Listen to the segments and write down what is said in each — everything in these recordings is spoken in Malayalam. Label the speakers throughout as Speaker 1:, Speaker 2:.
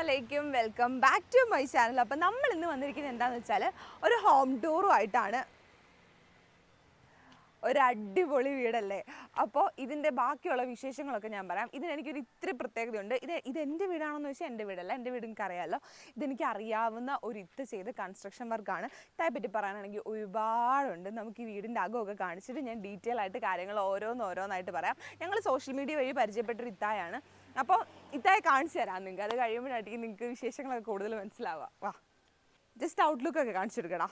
Speaker 1: അലൈക്കും welcome back to my channel അപ്പം നമ്മൾ ഇന്ന് വന്നിരിക്കുന്നത് എന്താണെന്ന് വെച്ചാൽ ഒരു ഹോം ടൂറുമായിട്ടാണ് ഒരു അടിപൊളി വീടല്ലേ? അപ്പോൾ ഇതിന്റെ ബാക്കിയുള്ള വിശേഷങ്ങളൊക്കെ ഞാൻ പറയാം. ഇതിനെനിക്കൊരു ഇത്തിരി പ്രത്യേകതയുണ്ട്. ഇത് ഇത് എന്റെ വീടാണെന്ന് വെച്ചാൽ എന്റെ വീടല്ല. എന്റെ വീട് എനിക്ക് അറിയാമല്ലോ ഇതെനിക്ക് അറിയാവുന്ന ഒരു ഇത്ത് ചെയ്ത കൺസ്ട്രക്ഷൻ വർക്കാണ് ഇതേപ്പറ്റി പറയാനാണെങ്കിൽ ഒരുപാടുണ്ട്. നമുക്ക് ഈ വീടിന്റെ അകമൊക്കെ കാണിച്ചിട്ട് ഞാൻ ഡീറ്റെയിൽ ആയിട്ട് കാര്യങ്ങൾ ഓരോന്നോരോന്നായിട്ട് പറയാം. ഞങ്ങൾ സോഷ്യൽ മീഡിയ വഴി പരിചയപ്പെട്ടൊരു ഇത്തായാണ്. അപ്പോൾ ഇത്തായി കാണിച്ചു തരാം നിങ്ങൾക്ക് അത് കഴിയുമ്പോഴായിരിക്കും നിങ്ങൾക്ക് വിശേഷങ്ങളൊക്കെ കൂടുതൽ മനസ്സിലാവുക. വാ. ജസ്റ്റ് ഔട്ട്ലുക്ക് ഒക്കെ കാണിച്ചു കാണിച്ചെടുക്കടാ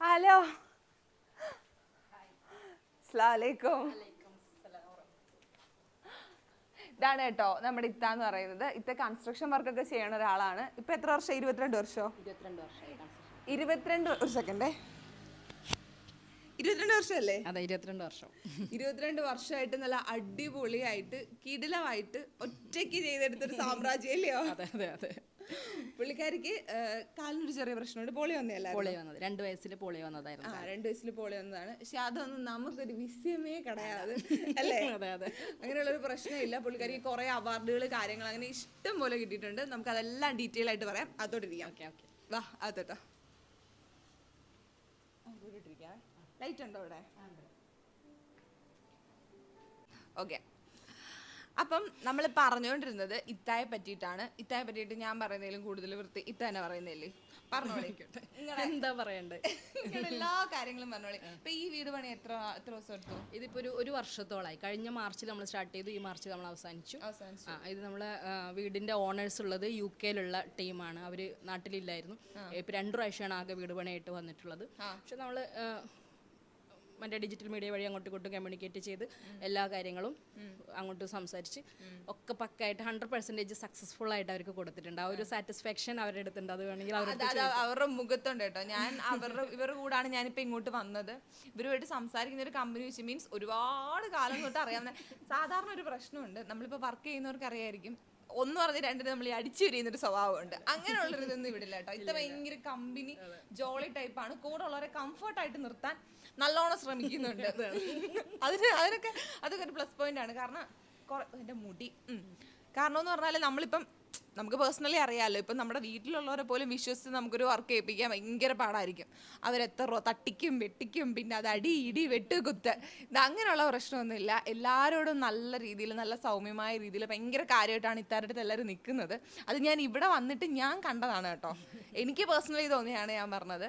Speaker 1: ഹലോ. അസ്ലാമലൈക്കും ഇതാണ് കേട്ടോ നമ്മുടെ ഇത്ത എന്ന് പറയുന്നത്. ഇത്ത കൺസ്ട്രക്ഷൻ വർക്കൊക്കെ ചെയ്യണ ഒരാളാണ്. ഇപ്പൊ എത്ര വർഷം? ഇരുപത്തിരണ്ട് വർഷമോ
Speaker 2: ഇരുപത്തിരണ്ട് വർഷം
Speaker 1: ഇരുപത്തിരണ്ട് ഒരു സെക്കൻഡേ ഇരുപത്തിരണ്ട് വർഷമല്ലേ?
Speaker 2: അതെ ഇരുപത്തിരണ്ട് വർഷം.
Speaker 1: ഇരുപത്തിരണ്ട് വർഷമായിട്ട് നല്ല അടിപൊളിയായിട്ട് കിടിലമായിട്ട് ഒറ്റയ്ക്ക് ചെയ്തെടുത്തൊരു സാമ്രാജ്യം അല്ലയോ
Speaker 2: അതെ അതെ അതെ.
Speaker 1: പുള്ളിക്കാരിക്ക് കാലിനൊരു ചെറിയ പ്രശ്നമുണ്ട്. പോളി വന്നതല്ല
Speaker 2: പോളി വന്നത്. രണ്ട് വയസ്സിൽ പോളി വന്നതായിരുന്നു
Speaker 1: ആ രണ്ട് വയസ്സിൽ പോളി വന്നതാണ്. പക്ഷെ അതൊന്നും നമുക്കൊരു വിസ്യമേ കിടയാതെ അല്ലേ?
Speaker 2: അതെ അതെ.
Speaker 1: അങ്ങനെയുള്ള ഒരു പ്രശ്നമില്ല. പുള്ളിക്കാരിക്ക് കുറെ അവാർഡുകൾ കാര്യങ്ങൾ അങ്ങനെ ഇഷ്ടം പോലെ കിട്ടിയിട്ടുണ്ട്. നമുക്ക് അതെല്ലാം ഡീറ്റെയിൽ ആയിട്ട് പറയാം അതോട്ടിരിക്കാം
Speaker 2: ഓക്കെ ഓക്കെ.
Speaker 1: വാ അതോട്ടോ ലൈറ്റ് ഉണ്ടോ ഇവിടെ ഓക്കെ അപ്പം നമ്മൾ പറഞ്ഞുകൊണ്ടിരുന്നത് ഇത്തായെ പറ്റിയിട്ടാണ്. ഇത്തായെ പറ്റിയിട്ട് ഞാൻ പറയുന്നതിലും കൂടുതൽ വൃത്തി ഇത്ത തന്നെ പറയുന്നില്ലേ? പറഞ്ഞോളിക്കട്ടെ
Speaker 2: എന്താ പറയണ്ടേ?
Speaker 1: എല്ലാ കാര്യങ്ങളും പറഞ്ഞോളി. ഇപ്പൊ ഈ വീട് പണി എത്ര എത്ര ദിവസം എടുത്തു?
Speaker 2: ഇതിപ്പോ ഒരു ഒരു വർഷത്തോളായി. കഴിഞ്ഞ മാർച്ചിൽ നമ്മൾ സ്റ്റാർട്ട് ചെയ്തു. ഈ മാർച്ചിൽ നമ്മൾ അവസാനിച്ചു. ആ ഇത് നമ്മളെ വീടിന്റെ ഓണേഴ്സ് ഉള്ളത് യു കെയിലുള്ള ടീമാണ് അവർ നാട്ടിലില്ലായിരുന്നു. ഇപ്പൊ രണ്ടു പ്രാവശ്യമാണ് ആകെ വീട് പണിയായിട്ട് വന്നിട്ടുള്ളത്. പക്ഷെ നമ്മൾ മറ്റേ ഡിജിറ്റൽ മീഡിയ വഴി അങ്ങോട്ടും ഇങ്ങോട്ടും കമ്മ്യൂണിക്കേറ്റ് ചെയ്ത് എല്ലാ കാര്യങ്ങളും അങ്ങോട്ട് സംസാരിച്ച് ഒക്കെ പക്കായിട്ട് ഹൺഡ്രഡ് പെർസെന്റേജ് സക്സസ്ഫുൾ ആയിട്ട് അവർക്ക് കൊടുത്തിട്ടുണ്ട്. ആ ഒരു സാറ്റിസ്ഫാക്ഷൻ അവരുടെ അടുത്തുണ്ട്. അത് വേണമെങ്കിൽ
Speaker 1: അവരുടെ മുഖത്തുണ്ട് കേട്ടോ. ഞാൻ അവരുടെ ഇവരുടെ കൂടാണ് ഞാനിപ്പോൾ ഇങ്ങോട്ട് വന്നത്. ഇവരുമായിട്ട് സംസാരിക്കുന്ന ഒരു കമ്പനി വെച്ച് മീൻസ് ഒരുപാട് കാലം തൊട്ട് അറിയാവുന്ന സാധാരണ ഒരു പ്രശ്നമുണ്ട്. നമ്മളിപ്പോൾ വർക്ക് ചെയ്യുന്നവർക്ക് അറിയായിരിക്കും ഒന്ന് പറഞ്ഞ് രണ്ടിന് നമ്മൾ ഈ അടിച്ചു വരിയുന്ന ഒരു സ്വഭാവമുണ്ട്. അങ്ങനെയുള്ളൊരു ഇതൊന്നും ഇവിടില്ല കേട്ടോ. ഇത് ഭയങ്കര കമ്പനി ജോളി ടൈപ്പാണ് കൂടെ ഉള്ളവരെ കംഫർട്ടായിട്ട് നിർത്താൻ നല്ലോണം ശ്രമിക്കുന്നുണ്ട്. അതിന് അതിനൊക്കെ അതൊക്കെ ഒരു പ്ലസ് പോയിന്റ് ആണ്. കാരണം എന്റെ എന്റെ മുടി ഉം. കാരണം എന്ന് പറഞ്ഞാൽ നമ്മളിപ്പം നമുക്ക് പേഴ്സണലി അറിയാമല്ലോ ഇപ്പം നമ്മുടെ വീട്ടിലുള്ളവരെ പോലും വിശ്വസിച്ച് നമുക്കൊരു വർക്ക് ചെയ്യിപ്പിക്കാൻ ഭയങ്കര പാടായിരിക്കും. അവരെത്ര തട്ടിക്കും വെട്ടിക്കും പിന്നെ അത് അടി ഇടി വെട്ട് കുത്ത്. ഇത് അങ്ങനെയുള്ള പ്രശ്നമൊന്നുമില്ല. എല്ലാവരോടും നല്ല രീതിയിൽ നല്ല സൗമ്യമായ രീതിയിൽ ഭയങ്കര കാര്യമായിട്ടാണ് ഇത്താരുടെ എല്ലാവരും നിൽക്കുന്നത്. അത് ഞാൻ ഇവിടെ വന്നിട്ട് ഞാൻ കണ്ടതാണ് കേട്ടോ. എനിക്ക് പേഴ്സണലി തോന്നിയാണ് ഞാൻ പറഞ്ഞത്.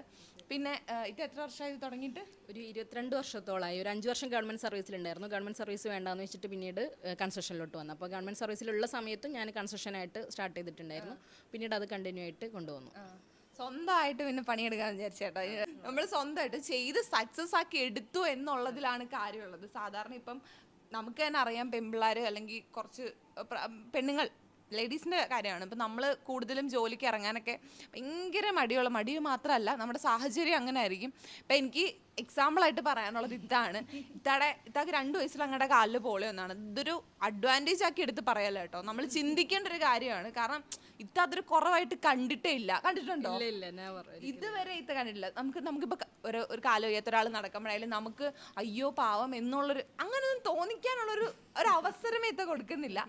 Speaker 1: പിന്നെ ഇത് എത്ര വർഷമായി തുടങ്ങിയിട്ട്?
Speaker 2: ഒരു ഇരുപത്തിരണ്ട് വർഷത്തോളമായി ഒരു അഞ്ച് വർഷം ഗവൺമെന്റ് സർവീസിലുണ്ടായിരുന്നു. ഗവൺമെന്റ് സർവീസ് വേണ്ടാന്ന് വെച്ചിട്ട് പിന്നീട് കൺസ്ട്രക്ഷനിലോട്ട് വന്നു. അപ്പോൾ ഗവൺമെന്റ് സർവീസിലുള്ള സമയത്തും ഞാൻ കൺസ്ട്രക്ഷനായിട്ട് സ്റ്റാർട്ട് ചെയ്തിട്ടുണ്ടായിരുന്നു. പിന്നീട് അത് കണ്ടിന്യൂ ആയിട്ട് കൊണ്ടുവന്നു.
Speaker 1: സ്വന്തമായിട്ട് പിന്നെ പണിയെടുക്കാന്ന് വിചാരിച്ചേട്ടോ. നമ്മൾ സ്വന്തമായിട്ട് ചെയ്ത് സക്സസ് ആക്കി എടുത്തു എന്നുള്ളതിലാണ് കാര്യമുള്ളത്. സാധാരണ ഇപ്പം നമുക്ക് തന്നെ അറിയാം പെൺപിള്ളേർ അല്ലെങ്കിൽ കുറച്ച് പെണ്ണുങ്ങൾ ലേഡീസിന്റെ കാര്യമാണ്. ഇപ്പം നമ്മൾ കൂടുതലും ജോലിക്ക് ഇറങ്ങാനൊക്കെ ഭയങ്കര മടിയുള്ള മടി മാത്രമല്ല നമ്മുടെ സാഹചര്യം അങ്ങനെ ആയിരിക്കും ഇപ്പം എനിക്ക് എക്സാമ്പിളായിട്ട് പറയാനുള്ളത് ഇതാണ്. ഇത്താടെ ഇത്താക്ക് രണ്ട് വയസ്സിൽ അങ്ങടെ കാലിൽ പോളി ഒന്നാണ് ഇതൊരു അഡ്വാന്റേജ് ആക്കി എടുത്ത് പറയല്ല കേട്ടോ. നമ്മൾ ചിന്തിക്കേണ്ട ഒരു കാര്യമാണ്. കാരണം ഇത്ത അതൊരു കുറവായിട്ട് കണ്ടിട്ടേ ഇല്ല. കണ്ടിട്ടുണ്ടോ? ഇതുവരെ ഇത്ത കണ്ടിട്ടില്ല. നമുക്ക് നമുക്കിപ്പോൾ ഒരു ഒരു കാലം വയ്യാത്ത ഒരാൾ നടക്കുമ്പോഴായാലും നമുക്ക് അയ്യോ പാവം എന്നുള്ളൊരു അങ്ങനെയൊന്നും തോന്നിക്കാനുള്ളൊരു ഒരു അവസരമേ ഇത്ത കൊടുക്കുന്നില്ല.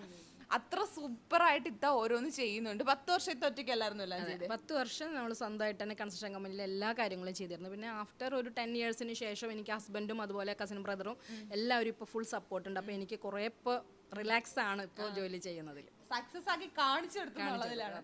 Speaker 1: അത്ര സൂപ്പറായിട്ട് ഇത്ത ഓരോന്ന് ചെയ്യുന്നുണ്ട്. പത്ത് വർഷത്തെ ഒറ്റയ്ക്ക് ഒറ്റയ്ക്കല്ലായിരുന്നു എല്ലാം ചെയ്തത്
Speaker 2: പത്ത് വർഷം നമ്മൾ സ്വന്തമായിട്ട് തന്നെ കൺസ്ട്രക്ഷൻ കമ്പനിയിൽ എല്ലാ കാര്യങ്ങളും ചെയ്തിരുന്നു. പിന്നെ ആഫ്റ്റർ ഒരു ടെൻ ഇയേഴ്സിന് ശേഷം എനിക്ക് ഹസ്ബൻഡും അതുപോലെ കസിൻ ബ്രദറും എല്ലാവരും ഇപ്പോൾ ഫുൾ സപ്പോർട്ട് ഉണ്ട്. അപ്പോൾ എനിക്ക് കുറേ ഇപ്പോൾ റിലാക്സ് ആണ് ഇപ്പോൾ ജോലി ചെയ്യുന്നതിൽ
Speaker 1: സക്സസ് ആക്കി കാണിച്ചു കൊടുക്കുന്നുള്ളതിലാണ്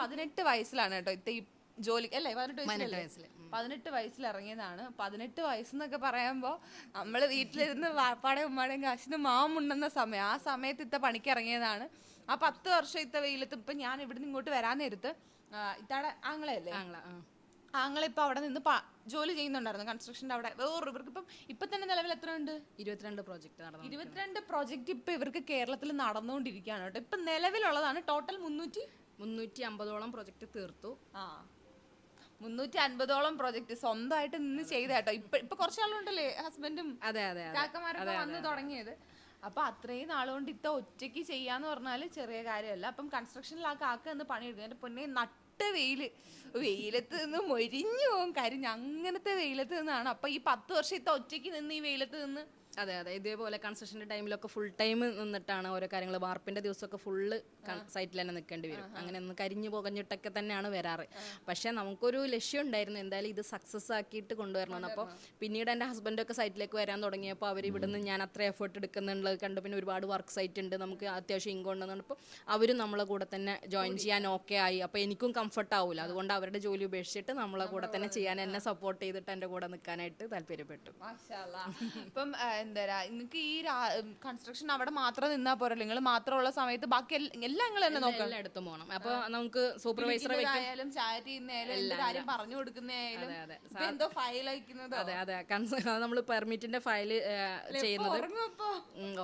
Speaker 1: പതിനെട്ട് വയസ്സിലാണ് കേട്ടോ ഇത്ത ജോലി അല്ലേ? പതിനെട്ട്
Speaker 2: വയസ്സിൽ.
Speaker 1: പതിനെട്ട് വയസ്സിൽ ഇറങ്ങിയതാണ്. പതിനെട്ട് വയസ്സെന്നൊക്കെ പറയുമ്പോൾ നമ്മൾ വീട്ടിലിരുന്ന് വാപ്പാടെ ഉമ്മാടെയും കാശിന് മാമുണ്ടെന്ന സമയം. ആ സമയത്ത് ഇത്ത പണിക്ക് ഇറങ്ങിയതാണ്. ആ പത്ത് വർഷം ഇത്ത വെയിലത്ത് ഇപ്പം ഞാൻ ഇവിടുന്ന് ഇങ്ങോട്ട് വരാൻ നേരത്ത് ഇത്താടെ ആങ്ങളയല്ലേ?
Speaker 2: ആങ്ങള ആ.
Speaker 1: ആങ്ങളെ ഇപ്പം അവിടെ നിന്ന് ജോലി ചെയ്യുന്നുണ്ടായിരുന്നു. കൺസ്ട്രക്ഷന്റെ അവിടെ വേറൊരു ഇവർക്ക് ഇപ്പം ഇപ്പം തന്നെ നിലവിൽ എത്ര ഉണ്ട്?
Speaker 2: ഇരുപത്തിരണ്ട് പ്രോജക്റ്റ് നടന്നു.
Speaker 1: ഇരുപത്തിരണ്ട് പ്രോജക്റ്റ് ഇപ്പം ഇവർക്ക് കേരളത്തിൽ നടന്നുകൊണ്ടിരിക്കുകയാണ് കേട്ടോ. ഇപ്പം നിലവിലുള്ളതാണ് ടോട്ടൽ മുന്നൂറ്റി
Speaker 2: മുന്നൂറ്റി അമ്പതോളം പ്രോജക്റ്റ് തീർത്തു.
Speaker 1: ആ. മുന്നൂറ്റി അൻപതോളം പ്രൊജക്ട് സ്വന്തമായിട്ട് നിന്ന് ചെയ്ത കേട്ടോ ഇപ്പൊ ഇപ്പൊ കുറച്ചാളുണ്ടല്ലേ ഹസ്ബൻഡും
Speaker 2: അതെ അതെ അതെ.
Speaker 1: കാക്കമാരൊക്കെ വന്ന് തുടങ്ങിയത്. അപ്പൊ അത്രയും നാളുകൊണ്ട് ഇത്ത ഒറ്റയ്ക്ക് ചെയ്യാന്ന് പറഞ്ഞാൽ ചെറിയ കാര്യമല്ല. അപ്പം കൺസ്ട്രക്ഷനിൽ ആ കാക്ക എന്ന് പണിയെടുക്കും. എന്റെ പൊന്നെ നട്ട വെയിൽ. വെയിലത്ത് നിന്ന് മൊരിഞ്ഞു പോകും കരിഞ്ഞ് അങ്ങനത്തെ വെയിലത്ത് നിന്നാണ്. അപ്പൊ ഈ പത്ത് വർഷം ഇത്ത ഒറ്റയ്ക്ക് നിന്ന് ഈ വെയിലത്ത് നിന്ന്
Speaker 2: അതെ അതെ. ഇതേപോലെ കൺസ്ട്രക്ഷന്റെ ടൈമിലൊക്കെ ഫുൾ ടൈം നിന്നിട്ടാണ് ഓരോ കാര്യങ്ങൾ. വാർപ്പിന്റെ ദിവസമൊക്കെ ഫുള്ള് സൈറ്റിൽ തന്നെ നിൽക്കേണ്ടി വരും. അങ്ങനെ ഒന്ന് കരിഞ്ഞു പുകഞ്ഞിട്ടൊക്കെ തന്നെയാണ് വരാറ്. പക്ഷേ നമുക്കൊരു ലക്ഷ്യം ഉണ്ടായിരുന്നു. എന്തായാലും ഇത് സക്സസ് ആക്കിയിട്ട് കൊണ്ടുവരണം. അപ്പോൾ പിന്നീട് എന്റെ ഹസ്ബൻഡൊക്കെ സൈറ്റിലേക്ക് വരാൻ തുടങ്ങിയപ്പോൾ അവർ ഇവിടുന്ന് ഞാൻ അത്ര എഫേർട്ട് എടുക്കുന്നുള്ളത് കണ്ടു പിന്നെ ഒരുപാട് വർക്ക് സൈറ്റ് ഉണ്ട്. നമുക്ക് അത്യാവശ്യം ഇൻകം ഉണ്ടെന്ന് അപ്പോൾ അവരും നമ്മളെ കൂടെ തന്നെ ജോയിൻ ചെയ്യാൻ ഓക്കെ ആയി. അപ്പോൾ എനിക്കും കംഫർട്ട് ആവില്ല അതുകൊണ്ട് അവരുടെ ജോലി ഉപേക്ഷിച്ചിട്ട് നമ്മളെ കൂടെ തന്നെ ചെയ്യാൻ എന്നെ സപ്പോർട്ട് ചെയ്തിട്ട് എന്റെ കൂടെ നിൽക്കാനായിട്ട് താല്പര്യപ്പെട്ടു.
Speaker 1: ഇപ്പം ആ, എന്താ നിങ്ങൾക്ക് ഈ കൺസ്ട്രക്ഷൻ അവിടെ മാത്രം നിന്നാ പോരല്ലോ. നിങ്ങൾ മാത്രമുള്ള സമയത്ത് ബാക്കി എല്ല- നിങ്ങൾ തന്നെ നോക്കണം
Speaker 2: എല്ലായിടത്തും പോകണം അപ്പോൾ നമുക്ക് സൂപ്പർവൈസറെ വെക്കും.
Speaker 1: ആയാലും ചാറ്റ് ചെയ്യുന്നതായാലും എന്ത് കാര്യം പറഞ്ഞു കൊടുക്കുന്നതായാലും. എന്തോ ഫയൽ അയക്കുന്നത്?
Speaker 2: അതെ അതെ. നമ്മൾ പെർമിറ്റിന്റെ ഫയൽ ചെയ്യുന്നത്
Speaker 1: ഉറങ്ങും അപ്പൊ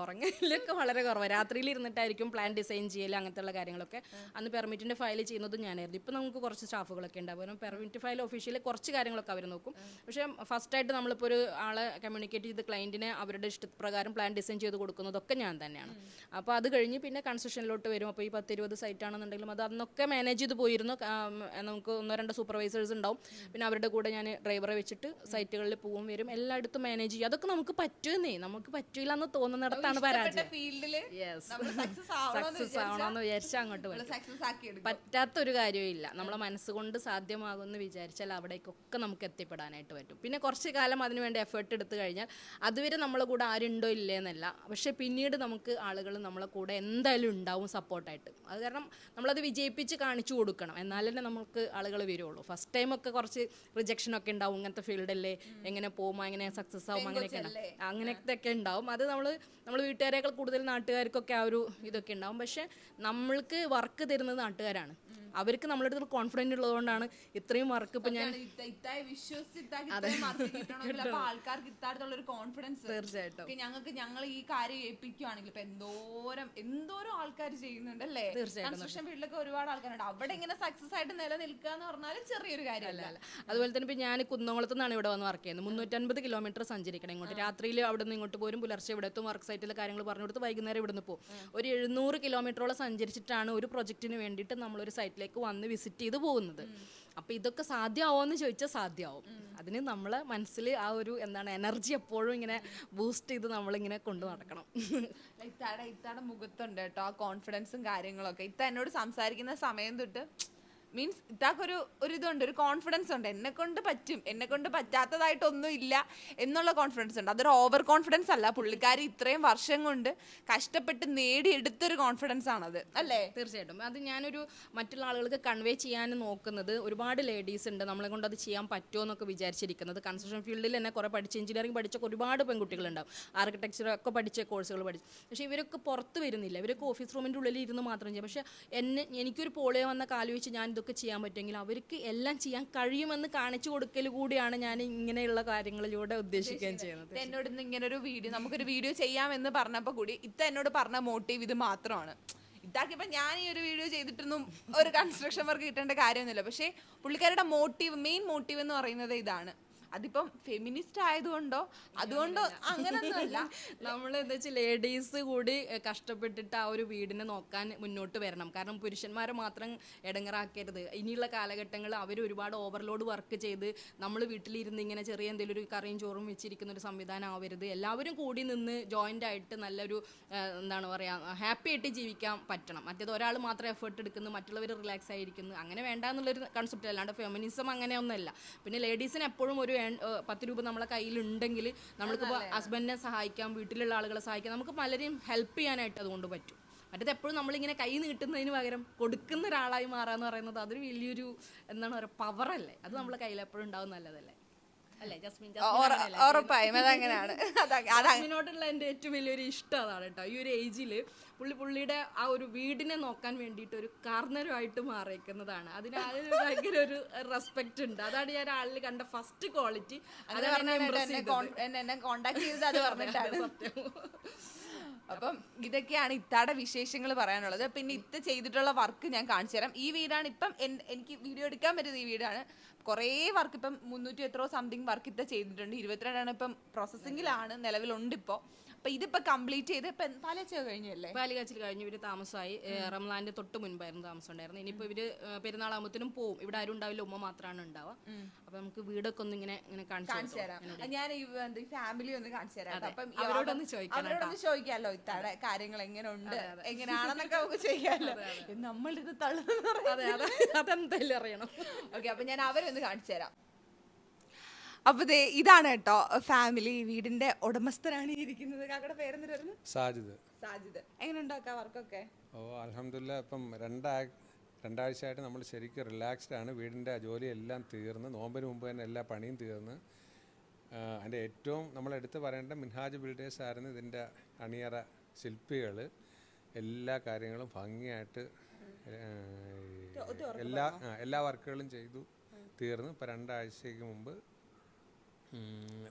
Speaker 2: ഉറങ്ങലൊക്കെ വളരെ കുറവാണ് രാത്രിയിൽ ഇരുന്നിട്ടായിരിക്കും പ്ലാൻ ഡിസൈൻ ചെയ്യൽ അങ്ങനത്തെ കാര്യങ്ങളൊക്കെ. അന്ന് പെർമിറ്റിന്റെ ഫയൽ ചെയ്യുന്നതും ഞാനായിരുന്നു. ഇപ്പൊ നമുക്ക് കുറച്ച് സ്റ്റാഫുകളൊക്കെ ഉണ്ടാവും പെർമിറ്റ് ഫയൽ ഒഫീഷ്യലി കുറച്ച് കാര്യങ്ങളൊക്കെ അവർ നോക്കും. പക്ഷേ ഫസ്റ്റ് ആയിട്ട് നമ്മളിപ്പോൾ ഒരു ആളെ കമ്മ്യൂണിക്കേറ്റ് ചെയ്ത് ക്ലയന്റിനെ അവരുടെ ഇഷ്ടപ്രകാരം പ്ലാൻ ഡിസൈൻ ചെയ്ത് കൊടുക്കുന്നതൊക്കെ ഞാൻ തന്നെയാണ്. അപ്പോൾ അത് കഴിഞ്ഞ് പിന്നെ കൺസ്ട്രക്ഷനിലോട്ട് വരും. അപ്പോൾ ഈ പത്തിരുപത് സൈറ്റ് ആണെന്നുണ്ടെങ്കിലും അത് അന്നൊക്കെ മാനേജ് ചെയ്ത് പോയിരുന്നു. നമുക്ക് ഒന്നോ രണ്ടോ സൂപ്പർവൈസേഴ്സ് ഉണ്ടാവും. പിന്നെ അവരുടെ കൂടെ ഞാൻ ഡ്രൈവറെ വെച്ചിട്ട് സൈറ്റുകളിൽ പോവും വരും. എല്ലായിടത്തും മാനേജ് ചെയ്യും. അതൊക്കെ നമുക്ക് പറ്റുമെന്നേ. നമുക്ക് പറ്റില്ല എന്ന് തോന്നുന്നിടത്താണ് പരാജയം
Speaker 1: നമ്മൾ സക്സസ് ആവണമെന്ന്
Speaker 2: വിചാരിച്ചാൽ അങ്ങോട്ട്
Speaker 1: ആക്കി എടുക്കും
Speaker 2: പറ്റാത്തൊരു കാര്യമില്ല. നമ്മളെ മനസ്സുകൊണ്ട് സാധ്യമാകുമെന്ന് വിചാരിച്ചാൽ അവിടേക്കൊക്കെ നമുക്ക് എത്തിപ്പെടാനായിട്ട് പറ്റും. പിന്നെ കുറച്ച് കാലം അതിനുവേണ്ടി എഫേർട്ട് എടുത്തു കഴിഞ്ഞാൽ അതുവരെ നമ്മളെ കൂടെ ആരുണ്ടോ ഇല്ലേ എന്നല്ല പക്ഷെ പിന്നീട് നമുക്ക് ആളുകൾ നമ്മളെ കൂടെ എന്തായാലും ഉണ്ടാവും സപ്പോർട്ടായിട്ട്. അത് കാരണം നമ്മളത് വിജയിപ്പിച്ച് കാണിച്ചു കൊടുക്കണം. എന്നാലേ നമുക്ക് ആളുകൾ വരുള്ളൂ. ഫസ്റ്റ് ടൈം ഒക്കെ കുറച്ച് റിജക്ഷൻ ഒക്കെ ഉണ്ടാവും. ഇങ്ങനത്തെ ഫീൽഡല്ലേ എങ്ങനെ പോകും? എങ്ങനെ സക്സസ് ആവും? അങ്ങനെയൊക്കെ ഉണ്ടാവും. അങ്ങനത്തെ ഒക്കെ ഉണ്ടാവും. അത് നമ്മൾ നമ്മൾ വീട്ടുകാരേക്കാൾ കൂടുതൽ നാട്ടുകാർക്കൊക്കെ ആ ഒരു ഇതൊക്കെ ഉണ്ടാവും. പക്ഷെ നമ്മൾക്ക് വർക്ക് തരുന്നത് നാട്ടുകാരാണ്. അവർക്ക് നമ്മളുടെ അടുത്ത് കോൺഫിഡന്റ് ഉള്ളതുകൊണ്ടാണ് ഇത്രയും വർക്ക് ഇപ്പം ഞാൻ
Speaker 1: വിശ്വസിച്ച് ആൾക്കാർക്ക് ഒരു കോൺഫിഡൻസ്
Speaker 2: തീർച്ചയായിട്ടും.
Speaker 1: ഞങ്ങൾക്ക് ഞങ്ങൾ ഈ കാര്യം ഏൽപ്പിക്കുകയാണെങ്കിൽ ഇപ്പൊ എന്തോരം എന്തോരം ആൾക്കാർ ചെയ്യുന്നുണ്ട് അല്ലേ കൺസ്ട്രക്ഷൻ ഫീൽഡിലൊക്കെ ഒരുപാട് ആൾക്കാരുണ്ട്. അവിടെ ഇങ്ങനെ സക്സസ് ആയിട്ട് നിലനിൽക്കുക എന്ന് പറഞ്ഞാൽ ചെറിയൊരു കാര്യമല്ല.
Speaker 2: അതുപോലെ തന്നെ ഇപ്പൊ ഞാൻ കുന്നംകുളത്ത് നിന്നാണ് ഇവിടെ വന്ന് വർക്ക് ചെയ്യുന്നത്. മുന്നൂറ്റൻപത് കിലോമീറ്റർ സഞ്ചരിക്കണം ഇങ്ങോട്ട്. രാത്രിയിൽ അവിടെ നിന്ന് ഇങ്ങോട്ട് പോരും പുലർച്ചെ ഇവിടെ എത്തും വർക്ക് സൈറ്റിലെ കാര്യങ്ങൾ പറഞ്ഞു കൊടുത്ത് വൈകുന്നേരം ഇവിടുന്ന് പോകും ഒരു എഴുന്നൂറ് കിലോമീറ്ററോളം സഞ്ചരിച്ചിട്ടാണ് ഒരു പ്രൊജക്റ്റിന് വേണ്ടിയിട്ട് നമ്മളൊരു സൈറ്റിലേക്ക് വന്ന് വിസിറ്റ് ചെയ്ത് പോകുന്നത്. അപ്പോൾ ഇതൊക്കെ സാധ്യമാവോ എന്ന് ചോദിച്ചാൽ സാധ്യമാവും അതിന് നമ്മളെ മനസ്സിൽ ആ ഒരു എന്താണ് എനർജി എപ്പോഴും ഇങ്ങനെ ബൂസ്റ്റ് ചെയ്ത് നമ്മളിങ്ങനെ കൊണ്ടു നടക്കണം.
Speaker 1: ഇത്താടെ ഇത്താടെ മുഖത്തുണ്ട് കേട്ടോ ആ കോൺഫിഡൻസും കാര്യങ്ങളൊക്കെ. ഇത്ത എന്നോട് സംസാരിക്കുന്ന സമയം തൊട്ട് മീൻസ് ഇതാക്കൊരു ഒരു ഇതുണ്ട് ഒരു കോൺഫിഡൻസ് ഉണ്ട്. എന്നെ കൊണ്ട് പറ്റും. എന്നെ കൊണ്ട് പറ്റാത്തതായിട്ടൊന്നും ഇല്ല എന്നുള്ള കോൺഫിഡൻസ് ഉണ്ട്. അതൊരു ഓവർ കോൺഫിഡൻസ് അല്ല. പുള്ളിക്കാരി ഇത്രയും വർഷം കൊണ്ട് കഷ്ടപ്പെട്ട് നേടിയെടുത്തൊരു കോൺഫിഡൻസ് ആണത്. അല്ലേ?
Speaker 2: തീർച്ചയായിട്ടും. അത് ഞാനൊരു മറ്റുള്ള ആളുകൾക്ക് കൺവേ ചെയ്യാൻ നോക്കുന്നത് ഒരുപാട് ലേഡീസ് ഉണ്ട്. നമ്മളെ കൊണ്ട് അത് ചെയ്യാൻ പറ്റുമോ എന്നൊക്കെ വിചാരിച്ചിരിക്കുന്നത്. കൺസ്ട്രക്ഷൻ ഫീൽഡിൽ തന്നെ കുറേ പഠിച്ച് എഞ്ചിനീയറിംഗ് പഠിച്ച ഒരുപാട് പെൺകുട്ടികളുണ്ടാവും. ആർക്കിടെക്ചർ ഒക്കെ പഠിച്ച കോഴ്സുകൾ പഠിച്ചു. പക്ഷേ ഇവരൊക്കെ പുറത്ത് വരുന്നില്ല. ഇവരൊക്കെ ഓഫീസ് റൂമിന്റെ ഉള്ളിൽ ഇരുന്ന് മാത്രം ചെയ്യും. പക്ഷേ എന്നെ എനിക്കൊരു പോളിയോ വന്ന കാൽ വെച്ച് ഞാൻ ഇതൊക്കെ ചെയ്യാൻ പറ്റുമെങ്കിൽ അവർക്ക് എല്ലാം ചെയ്യാൻ കഴിയുമെന്ന് കാണിച്ചു കൊടുക്കൽ കൂടിയാണ് ഞാൻ ഇങ്ങനെയുള്ള കാര്യങ്ങളിലൂടെ ഉദ്ദേശിക്കുകയും ചെയ്യുന്നത്.
Speaker 1: എന്നോട് ഇന്ന് ഇങ്ങനെ ഒരു വീഡിയോ നമുക്കൊരു വീഡിയോ ചെയ്യാമെന്ന് പറഞ്ഞപ്പോൾ കൂടി ഇത്ത എന്നോട് പറഞ്ഞ മോട്ടീവ് ഇത് മാത്രമാണ്. ഇതാക്കിയപ്പോൾ ഞാൻ ഈ ഒരു വീഡിയോ ചെയ്തിട്ടൊന്നും ഒരു കൺസ്ട്രക്ഷൻ വർക്ക് കിട്ടേണ്ട കാര്യമൊന്നുമില്ല. പക്ഷേ പുള്ളിക്കാരുടെ മോട്ടീവ് മെയിൻ മോട്ടീവ് എന്ന് പറയുന്നത് ഇതാണ്. അതിപ്പം ഫെമിനിസ്റ്റ് ആയതുകൊണ്ടോ? അതുകൊണ്ടോ അങ്ങനൊന്നുമല്ല.
Speaker 2: നമ്മൾ എന്താ വെച്ചാൽ ലേഡീസ് കൂടി കഷ്ടപ്പെട്ടിട്ട് ആ ഒരു വീടിനെ നോക്കാൻ മുന്നോട്ട് വരണം. കാരണം പുരുഷന്മാരെ മാത്രം ഇടങ്ങറാക്കരുത് ഇനിയുള്ള കാലഘട്ടങ്ങളിൽ അവർ ഒരുപാട് ഓവർലോഡ് വർക്ക് ചെയ്ത് നമ്മൾ വീട്ടിലിരുന്ന് ഇങ്ങനെ ചെറിയ എന്തെങ്കിലും ഒരു കറിയും ചോറും വെച്ചിരിക്കുന്ന ഒരു സംവിധാനം ആവരുത്. എല്ലാവരും കൂടി നിന്ന് ജോയിന്റ് ആയിട്ട് നല്ലൊരു എന്താണ് പറയുക ഹാപ്പി ആയിട്ട് ജീവിക്കാൻ പറ്റണം. മറ്റേത് ഒരാൾ മാത്രം എഫേർട്ട് എടുക്കുന്നു മറ്റുള്ളവർ റിലാക്സ് ആയിരിക്കുന്നു. അങ്ങനെ വേണ്ട എന്നുള്ളൊരു കൺസെപ്റ്റ് അല്ലാണ്ട് ഫെമിനിസം അങ്ങനെയൊന്നുമല്ല. പിന്നെ ലേഡീസിന് എപ്പോഴും ഒരു ഏൺ- പത്ത് രൂപ നമ്മളെ കയ്യിലുണ്ടെങ്കിൽ നമ്മൾക്കിപ്പോൾ ഹസ്ബൻഡിനെ സഹായിക്കാം വീട്ടിലുള്ള ആളുകളെ സഹായിക്കാം നമുക്ക് പലരെയും ഹെൽപ്പ് ചെയ്യാനായിട്ട് അതുകൊണ്ട് പറ്റും. മറ്റേത് എപ്പോഴും നമ്മളിങ്ങനെ കൈ നീട്ടുന്നതിന് പകരം കൊടുക്കുന്ന ഒരാളായി മാറാന്ന് പറയുന്നത് അതൊരു വലിയൊരു എന്താണ് പറയുക പവറല്ലേ അത് നമ്മളെ കയ്യിൽ എപ്പോഴും ഉണ്ടാവും നല്ലതല്ലേ?
Speaker 1: ഉറപ്പായും. അതങ്ങനെയാണ്. അതാ അതാ
Speaker 2: ജസ്മിനോടുള്ള എന്റെ ഏറ്റവും വലിയൊരു ഇഷ്ടം അതാണ് കേട്ടോ. ഈ ഒരു ഏജിൽ പുള്ളി പുള്ളിയുടെ ആ ഒരു വീടിനെ നോക്കാൻ വേണ്ടിയിട്ട് ഒരു കർണരുമായിട്ട് മാറിയേക്കുന്നതാണ്. അതിന് അതിന് ഭയങ്കര ഒരു റെസ്പെക്റ്റ് ഉണ്ട്. അതാണ് ഞാൻ ആളിൽ കണ്ട ഫസ്റ്റ് ക്വാളിറ്റി
Speaker 1: എന്നെ കോണ്ടാക്ട് ചെയ്തത്. അത് പറഞ്ഞിട്ടാണ്. അപ്പം ഇതൊക്കെയാണ് ഇത്താടെ വിശേഷങ്ങൾ പറയാനുള്ളത്. പിന്നെ ഇത്ത ചെയ്തിട്ടുള്ള വർക്ക് ഞാൻ കാണിച്ചു തരാം. ഈ വീടാണ് ഇപ്പം എനിക്ക് വീഡിയോ എടുക്കാൻ പറ്റുന്ന ഈ വീടാണ്. കുറേ വർക്ക് ഇപ്പം മുന്നൂറ്റി എത്രയോ സംതിങ് വർക്ക് ഇത്ത ചെയ്തിട്ടുണ്ട്. ഇരുപത്തിരണ്ടാണ് ഇപ്പം പ്രോസസ്സിംഗിലാണ് നിലവിലുണ്ട് ഇപ്പോൾ അപ്പൊ ഇതിപ്പോ കംപ്ലീറ്റ് ചെയ്ത് ഇപ്പൊ പാലച്ച കഴിഞ്ഞല്ലേ?
Speaker 2: പാലികാച്ചിൽ കഴിഞ്ഞ് ഇവർ താമസമായി റംലാന്റെ റംലാന്റെ തൊട്ട് മുൻപായിരുന്നു താമസം ഉണ്ടായിരുന്നത് ഇനിയിപ്പോ ഇവർ ഏ, പെരുന്നാളാകുമ്പത്തിനും പോവും. ഇവിടെ ആരും ഉണ്ടാവില്ല ഉമ്മ മാത്രമാണ് ഉണ്ടാവുക. അപ്പൊ നമുക്ക് വീടൊക്കെ ഒന്ന് ഇങ്ങനെ ഇങ്ങനെ കാണിച്ചു
Speaker 1: തരാം. ഞാൻ ഈ ഫാമിലി ഒന്ന് കാണിച്ചു തരാം. അപ്പം
Speaker 2: അവരോടൊന്ന് ചോദിക്കാം
Speaker 1: അവരോടൊന്ന് ചോദിക്കാമല്ലോ ഇത്താടെ കാര്യങ്ങൾ എങ്ങനെ ഉണ്ട് എങ്ങനെയാണെന്നൊക്കെ നമുക്ക് ചോദിക്കാമല്ലോ നമ്മളുടെ ഇത് തള്ളുന്ന
Speaker 2: അതെ അതെ. അതെന്തായാലും അറിയണം.
Speaker 1: ഓക്കെ അപ്പൊ ഞാൻ അവരെ ഒന്ന് കാണിച്ചു തരാം. അപ്പൊ ദേ ഇതാണ് കേട്ടോ ഫാമിലി വീടിന്റെ ഉടമസ്ഥനാണ് ഈ ഇരിക്കുന്നത്. കാക്കയുടെ പേരെന്തായിരുന്നു
Speaker 3: സാജിദ്.
Speaker 1: സാജിദ്. എങ്ങനെ ഉണ്ടാക്കാം വർക്കൊക്കെ?
Speaker 3: ഓ അലഹമില്ല ഇപ്പം രണ്ടാ രണ്ടാഴ്ചയായിട്ട് നമ്മൾ ശരിക്കും റിലാക്സ്ഡ് ആണ്. വീടിന്റെ ജോലിയെല്ലാം തീർന്ന് നോമ്പിന് മുമ്പ് തന്നെ എല്ലാ പണിയും തീർന്ന്. അതിന്റെ ഏറ്റവും നമ്മൾ എടുത്തു പറയേണ്ട മിൻഹാജ് ബിൽഡേഴ്സ് ആയിരുന്നു ഇതിന്റെ അണിയറ ശില്പികൾ എല്ലാ കാര്യങ്ങളും ഭംഗിയായിട്ട് എല്ലാ എല്ലാ വർക്കുകളും ചെയ്തു. തീർന്നു ഇപ്പോൾ രണ്ടാഴ്ചയ്ക്ക് മുമ്പ്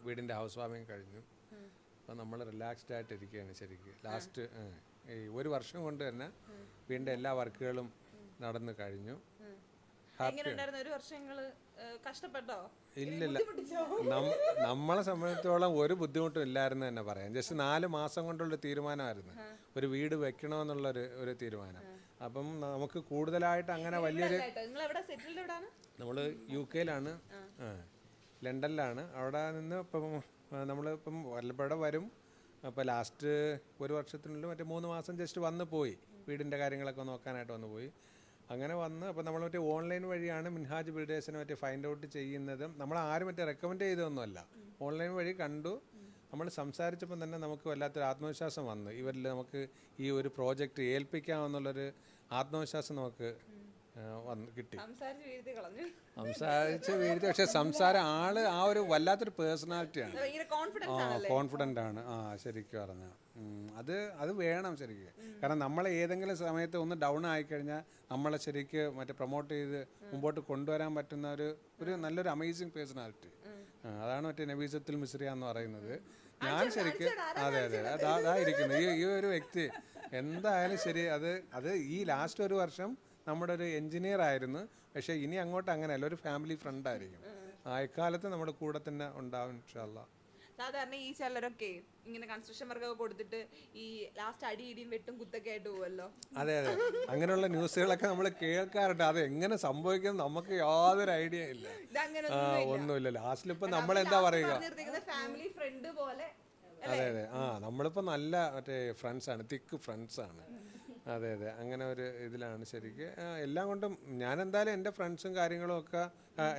Speaker 3: വീടിന്റെ ഹൗസ് വാമിങ് കഴിഞ്ഞു. അപ്പോൾ നമ്മൾ റിലാക്സ്ഡ് ആയിട്ട് ഇരിക്കുകയാണ് ശരിക്കും. ലാസ്റ്റ് ഈ ഒരു വർഷം കൊണ്ട് തന്നെ വീടിന്റെ എല്ലാ വർക്കുകളും നടന്നു കഴിഞ്ഞു.
Speaker 1: ഒരു
Speaker 3: ഇല്ലില്ല. നമ്മളെ സംബന്ധിച്ചോളം ഒരു ബുദ്ധിമുട്ടും ഇല്ലായിരുന്നു തന്നെ പറയാം. ജസ്റ്റ് നാല് മാസം കൊണ്ടുള്ള തീരുമാനമായിരുന്നു. ഒരു വീട് വെക്കണമെന്നുള്ളൊരു ഒരു തീരുമാനം. അപ്പം നമുക്ക് കൂടുതലായിട്ട് അങ്ങനെ വലിയൊരു നമ്മൾ യു കെയിലാണ്. ലണ്ടനിലാണ്. അവിടെ നിന്ന് ഇപ്പം നമ്മളിപ്പം വല്ലപ്പോഴും വരും. അപ്പോൾ ലാസ്റ്റ് ഒരു വർഷത്തിനുള്ളിൽ മറ്റേ മൂന്ന് മാസം ജസ്റ്റ് വന്ന് പോയി. വീടിന്റെ കാര്യങ്ങളൊക്കെ നോക്കാനായിട്ട് വന്ന് പോയി. അങ്ങനെ വന്ന് അപ്പോൾ നമ്മൾ മറ്റേ ഓൺലൈൻ വഴിയാണ് മിൻഹാജ് ബിൽഡേഴ്സിനെ മറ്റേ ഫൈൻഡ് ഔട്ട് ചെയ്യുന്നതും. നമ്മൾ ആരും മറ്റേ റെക്കമെൻഡ് ചെയ്തതൊന്നുമല്ല. ഓൺലൈൻ വഴി കണ്ടു. നമ്മൾ സംസാരിച്ചപ്പം തന്നെ നമുക്ക് വല്ലാത്തൊരു ആത്മവിശ്വാസം വന്നു. ഇവരിൽ നമുക്ക് ഈ ഒരു പ്രോജക്റ്റ് ഏൽപ്പിക്കാമെന്നുള്ളൊരു ആത്മവിശ്വാസം നമുക്ക് വന്ന് കിട്ടി.
Speaker 1: സംസാരിച്ച് വീഴ്ത്തി
Speaker 3: പക്ഷെ സംസാര ആൾ ആ ഒരു വല്ലാത്തൊരു പേഴ്സണാലിറ്റിയാണ് ആ കോൺഫിഡന്റ് ആണ്. ആ ശരിക്കും പറഞ്ഞ. അത് അത് വേണം ശരിക്കും. കാരണം നമ്മൾ ഏതെങ്കിലും സമയത്ത് ഒന്ന് ഡൗൺ ആയിക്കഴിഞ്ഞാൽ നമ്മളെ ശരിക്ക് മറ്റേ പ്രൊമോട്ട് ചെയ്ത് മുമ്പോട്ട് കൊണ്ടുവരാൻ പറ്റുന്ന ഒരു ഒരു നല്ലൊരു അമേസിങ് പേഴ്സണാലിറ്റി അതാണ് മറ്റേ നബീസത്തിൽ മിശ്രിയ എന്ന് പറയുന്നത്. ഞാൻ ശരിക്കും അതെ അതെ അതാ. അതാ ഇരിക്കുന്നത് ഈ ഈ ഒരു വ്യക്തി എന്തായാലും ശരി അത് അത് ഈ ലാസ്റ്റ് ഒരു വർഷം നമ്മുടെ ഒരു എഞ്ചിനീയർ ആയിരുന്നു. പക്ഷേ ഇനി അങ്ങോട്ട് അങ്ങനെയല്ല. ഒരു ഫാമിലി ഫ്രണ്ട് ആയിരിക്കും. ആ എക്കാലത്ത് നമ്മുടെ കൂടെ തന്നെ ഉണ്ടാവും ഇൻഷാല്ല
Speaker 1: സാധാരണ ഈ ചിലരൊക്കെ ഇങ്ങനെ കൺസ്ട്രക്ഷൻ വർക്കൊക്കെ കൊടുത്തിട്ട് ഈ ലാസ്റ്റ് അടി ഇടിയും വെട്ടും കുത്തൊക്കെ ആയിട്ട് പോവല്ലോ.
Speaker 3: അതെ അതെ. അങ്ങനെയുള്ള ന്യൂസുകളൊക്കെ നമ്മൾ കേൾക്കാറുണ്ട്. അത് എങ്ങനെ സംഭവിക്കുന്നത് നമുക്ക് യാതൊരു ഐഡിയ ഇല്ല. ഒന്നുമില്ല. ലാസ്റ്റിൽ ഇപ്പൊ നമ്മൾ എന്താ പറയുക?
Speaker 1: ഫാമിലി ഫ്രണ്ട് പോലെ
Speaker 3: അതെ അതെ. ആ നമ്മളിപ്പോ നല്ല മറ്റേ ഫ്രണ്ട്സ് ആണ്. തിക്ക് ഫ്രണ്ട്സ് ആണ്. അതെ അതെ. അങ്ങനെ ഒരു ഇതിലാണ് ശരിക്ക്. എല്ലാം കൊണ്ടും ഞാൻ എന്തായാലും എന്റെ ഫ്രണ്ട്സും കാര്യങ്ങളും ഒക്കെ